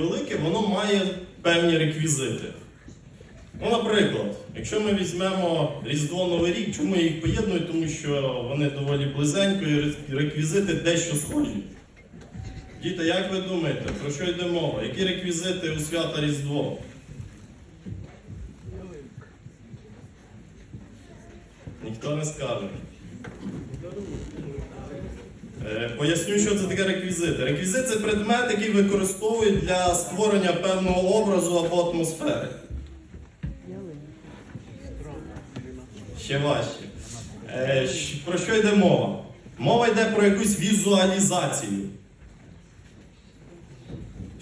велике, воно має певні реквізити. Ну, наприклад, якщо ми візьмемо Різдво Новий рік, чому я їх поєдную? Тому що вони доволі близенько і реквізити дещо схожі. Діти, як ви думаєте, про що йде мова? Які реквізити у свята Різдво? Ніхто не скаже. Е, Поясню, що це таке реквізити. Реквізит це предмет, який використовують для створення певного образу або атмосфери. Ще важче. Е, Про що йде мова? Мова йде про якусь візуалізацію.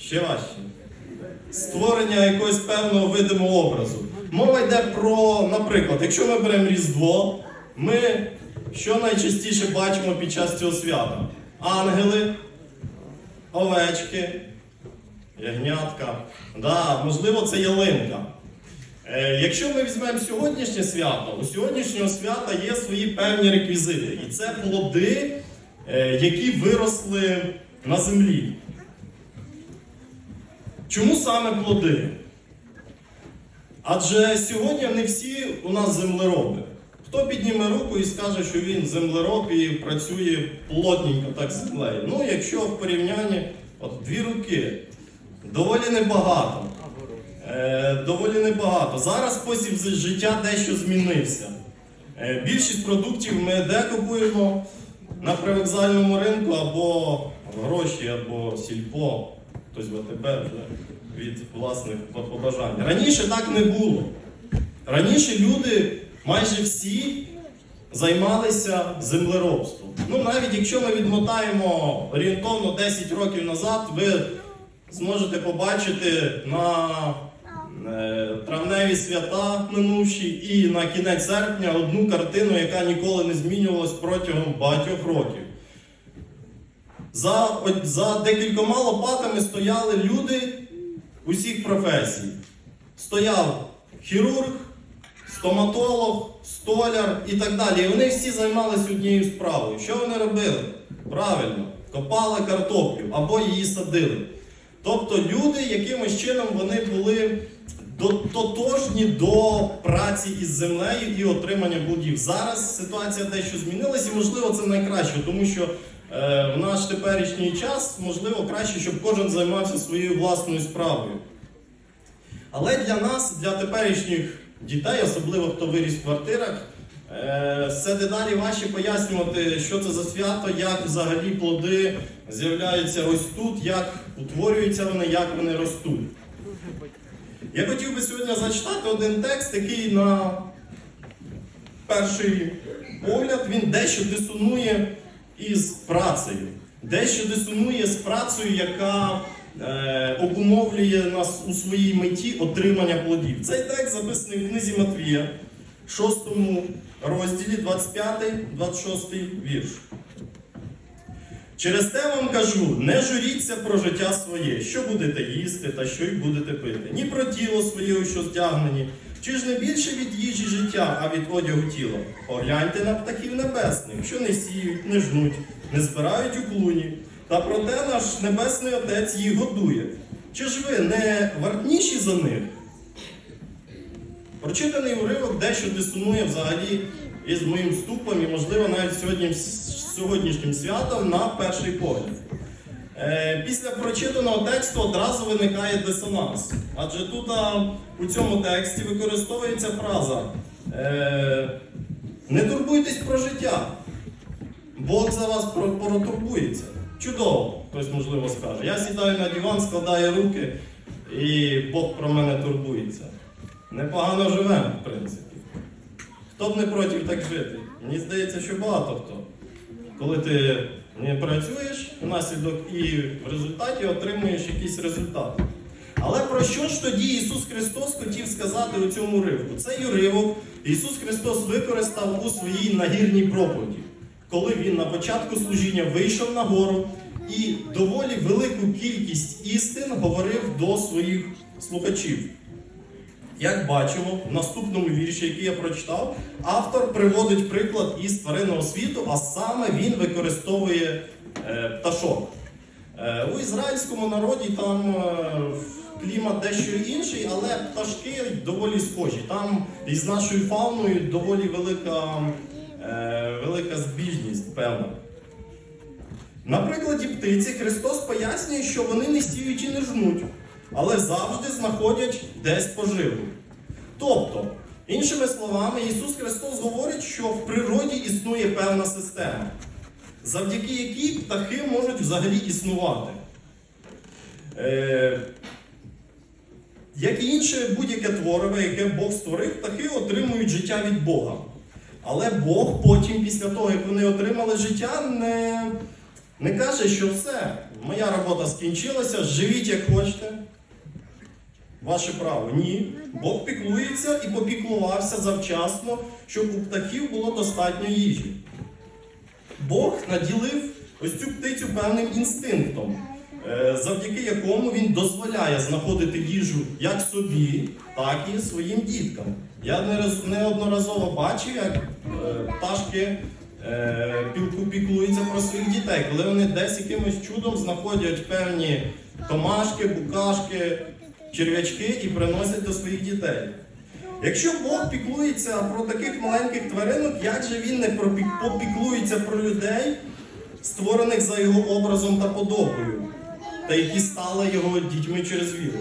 Ще важче. Створення якогось певного видимого образу. Мова йде про, наприклад, якщо ми беремо Різдво, ми що найчастіше бачимо під час цього свята? Ангели, овечки, ягнятка. Да, можливо, це ялинка. Е, Якщо ми візьмемо сьогоднішнє свято, у сьогоднішнього свята є свої певні реквізити. І це плоди, е, які виросли на землі. Чому саме плоди? Адже сьогодні не всі у нас землероби. Хто підніме руку і скаже, що він землероб і працює плотненько так з? Ну, якщо в порівнянні от дві руки, доволі небагато. Е, доволі небагато. Зараз спосіб життя дещо змінився. Е, більшість продуктів ми де купуємо на привокзальному ринку або гроші, або сільпо, хтось в АТБ вже від власних побажань. Раніше так не було. Раніше люди майже всі займалися землеробством. Ну, навіть якщо ми відмотаємо орієнтовно 10 років назад, ви зможете побачити на е, травневі свята минувші і на кінець серпня одну картину, яка ніколи не змінювалась протягом багатьох років. За, за декількома лопатами стояли люди усіх професій. Стояв хірург, стоматолог, столяр і так далі. І вони всі займалися однією справою. Що вони робили? Правильно, копали картоплю або її садили. Тобто люди якимось чином вони були тотожні до праці із землею і отримання плодів. Зараз ситуація дещо змінилася, і можливо це найкраще, тому що е, в наш теперішній час можливо краще, щоб кожен займався своєю власною справою. Але для нас, для теперішніх дітей, особливо хто виріс в квартирах, е, все дедалі важче пояснювати, що це за свято, як взагалі плоди з'являються ось тут, як утворюються вони, як вони ростуть. Я хотів би сьогодні зачитати один текст, який на перший погляд він дещо дисонує із працею, дещо дисонує з працею, яка обумовлює нас у своїй меті отримання плодів. Цей текст записаний в книзі Матвія, 6 розділі, 25-26 вірш. Через те вам кажу, не журіться про життя своє, що будете їсти та що й будете пити, ні про тіло своє, що здягнені, чи ж не більше від їжі життя, а від одягу тіла. Погляньте на птахів небесних, що не сіють, не жнуть, не збирають у клуні, та проте наш небесний Отець їх годує. Чи ж ви не вартніші за них? Прочитаний уривок дещо дисонує взагалі із моїм вступом і, можливо, навіть сьогодні, сьогоднішнім святом на перший погляд. Е, після прочитаного тексту одразу виникає дисонанс. Адже тут у цьому тексті використовується фраза е, Не турбуйтесь про життя. Бог за вас про- протурбується. Чудово, хтось можливо скаже. Я сідаю на диван, складаю руки, і Бог про мене турбується. Непогано живемо, в принципі. Хто б не проти так жити? Мені здається, що багато хто. Коли ти не працюєш, внаслідок і в результаті отримуєш якийсь результат. Але про що ж тоді Ісус Христос хотів сказати у цьому уривку? Цей уривок Ісус Христос використав у своїй нагірній проповіді, коли Він на початку служіння вийшов на гору і доволі велику кількість істин говорив до своїх слухачів. Як бачимо, в наступному вірші, який я прочитав, автор приводить приклад із тваринного світу, а саме він використовує е, пташок. Е, У ізраїльському народі там е, клімат дещо інший, але пташки доволі схожі. Там із нашою фауною доволі велика, е, велика збіжність, певна. На прикладі птиці Христос пояснює, що вони не сіють і не жнуть, але завжди знаходять десь поживу. Тобто, іншими словами, Ісус Христос говорить, що в природі існує певна система, завдяки якій птахи можуть взагалі існувати. Е, як і інше будь-яке твориве, яке Бог створив, птахи отримують життя від Бога. Але Бог потім, після того, як вони отримали життя, не, не каже, що все, моя робота скінчилася, живіть як хочете. Ваше право. Ні. Бог піклується і попіклувався завчасно, щоб у птахів було достатньо їжі. Бог наділив ось цю птицю певним інстинктом, е, завдяки якому він дозволяє знаходити їжу як собі, так і своїм діткам. Я неодноразово бачив, як е, пташки е, піклуються про своїх дітей, коли вони десь якимось чудом знаходять певні томашки, букашки, черв'ячки і приносять до своїх дітей. Якщо Бог піклується про таких маленьких тваринок, як же він не попіклується про людей, створених за його образом та подобою, та які стали його дітьми через віру?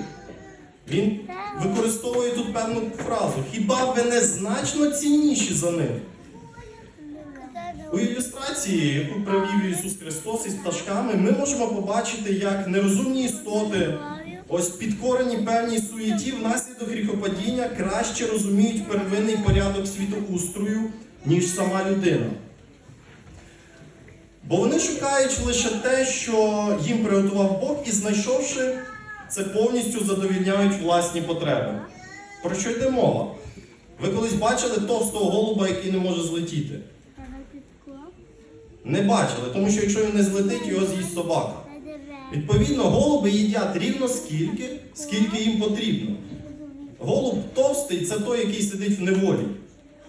Він використовує тут певну фразу: хіба ви не значно цінніші за них? У ілюстрації, яку привів Ісус Христос із пташками, ми можемо побачити, як нерозумні істоти, ось підкорені певній суєті внаслідок гріхопадіння, краще розуміють первинний порядок світоустрою, ніж сама людина. Бо вони шукають лише те, що їм приготував Бог, і знайшовши це повністю задовільняють власні потреби. Про що йде мова? Ви колись бачили товстого голуба, який не може злетіти? Не бачили, тому що якщо він не злетить, його з'їсть собака. Відповідно, голуби їдять рівно скільки, скільки їм потрібно. Голуб товстий це той, який сидить в неволі,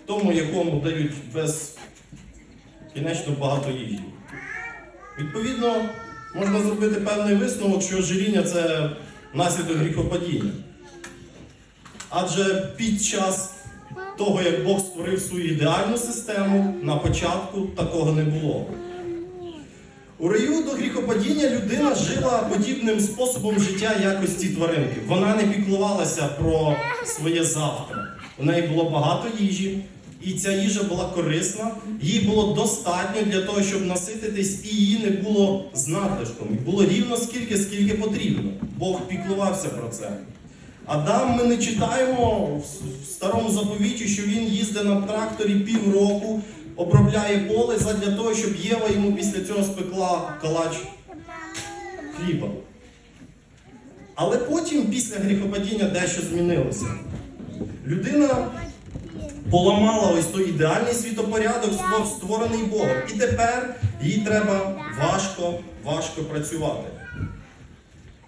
тому якому дають безкінечно багато їжі. Відповідно, можна зробити певний висновок, що ожиріння це наслідок гріхопадіння. Адже під час того, як Бог створив свою ідеальну систему, на початку такого не було. У раю до гріхопадіння людина жила подібним способом життя якості тваринки. Вона не піклувалася про своє завтра. У неї було багато їжі, і ця їжа була корисна, їй було достатньо для того, щоб насититись, і її не було з надлишком. Було рівно скільки, скільки потрібно. Бог піклувався про це. Адам ми не читаємо в старому заповіті, що він їздить на тракторі півроку, обробляє поле задля того, щоб Єва йому після цього спекла калач хліба. Але потім, після гріхопадіння, дещо змінилося. Людина поламала ось той ідеальний світопорядок, створений Богом. І тепер їй треба важко, важко працювати.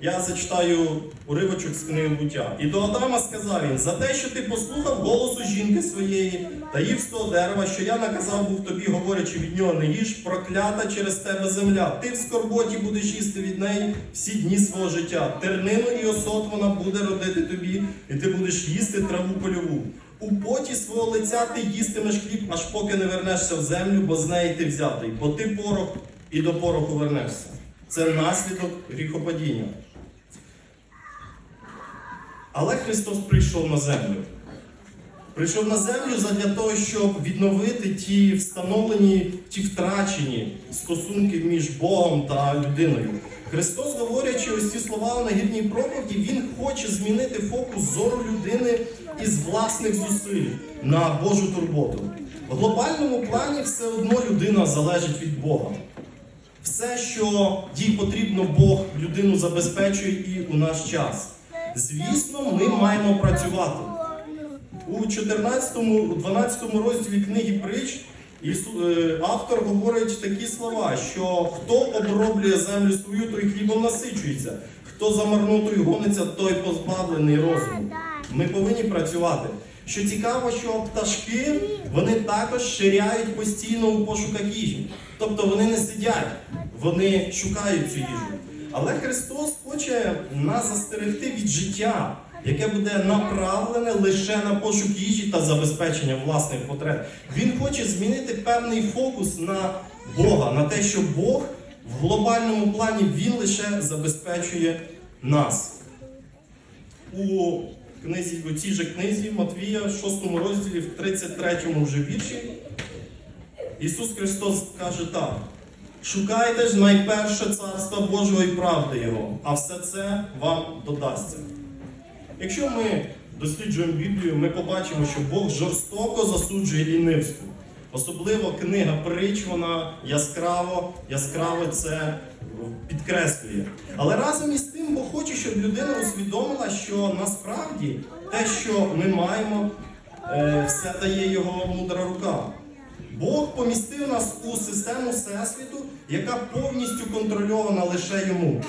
Я зачитаю уривочок з книги буття. І до Адама сказав він: за те, що ти послухав голосу жінки своєї та їв з того дерева, що я наказав був тобі, говорячи від нього, не їж, проклята через тебе земля. Ти в скорботі будеш їсти від неї всі дні свого життя. Тернину і осот вона буде родити тобі, і ти будеш їсти траву польову. У поті свого лиця ти їстимеш хліб, аж поки не вернешся в землю, бо з неї ти взятий, бо ти порох і до пороху вернешся. Це наслідок гріхопадіння. Але Христос прийшов на землю. Прийшов на землю задля того, щоб відновити ті встановлені, ті втрачені стосунки між Богом та людиною. Христос, говорячи ось ці слова в нагірній проповіді, Він хоче змінити фокус зору людини із власних зусиль на Божу турботу. В глобальному плані все одно людина залежить від Бога. Все, що їй потрібно, Бог людину забезпечує і у наш час. Звісно, ми маємо працювати. У 14, у 12 розділі книги притч е, автор говорить такі слова, що хто оброблює землю свою, той хлібом насичується, хто за марнотою гониться, той позбавлений розуму. Ми повинні працювати. Що цікаво, що пташки вони також ширяють постійно у пошуках їжі. Тобто вони не сидять, вони шукають цю їжу. Але Христос хоче нас застерегти від життя, яке буде направлене лише на пошук їжі та забезпечення власних потреб. Він хоче змінити певний фокус на Бога, на те, що Бог в глобальному плані Він лише забезпечує нас. У книзі, у цій же книзі Матвія, 6 розділі, в 33 вже вірші, Ісус Христос каже так. Шукайте ж найперше царства Божого і правди Його, а все це вам додасться. Якщо ми досліджуємо Біблію, ми побачимо, що Бог жорстоко засуджує лінивство. Особливо книга притч, вона яскраво, яскраво це підкреслює. Але разом із тим Бог хоче, щоб людина усвідомила, що насправді те, що ми маємо, е, все дає його мудра рука. Бог помістив нас у систему Всесвіту, яка повністю контрольована лише йому.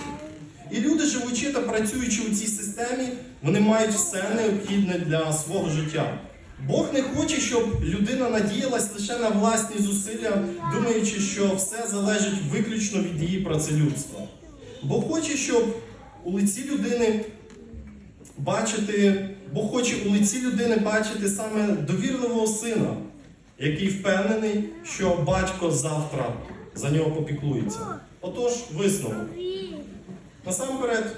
І люди, живучи та працюючи у цій системі, вони мають все необхідне для свого життя. Bог не хоче, щоб людина надіялась лише на власні зусилля, думаючи, що все залежить виключно від її працелюбства. Бог хоче, щоб у лиці людини бачити, Бог хоче у лиці людини бачити саме довірливого сина, який впевнений, що батько завтра за нього попіклується. Отож, висновок. Насамперед,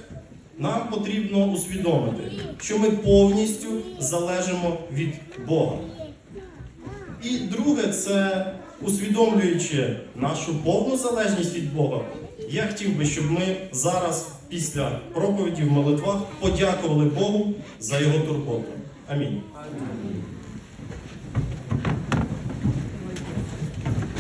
нам потрібно усвідомити, що ми повністю залежимо від Бога. І друге, це усвідомлюючи нашу повну залежність від Бога, я хотів би, щоб ми зараз, після проповіді в молитвах, подякували Богу за його турботу. Амінь.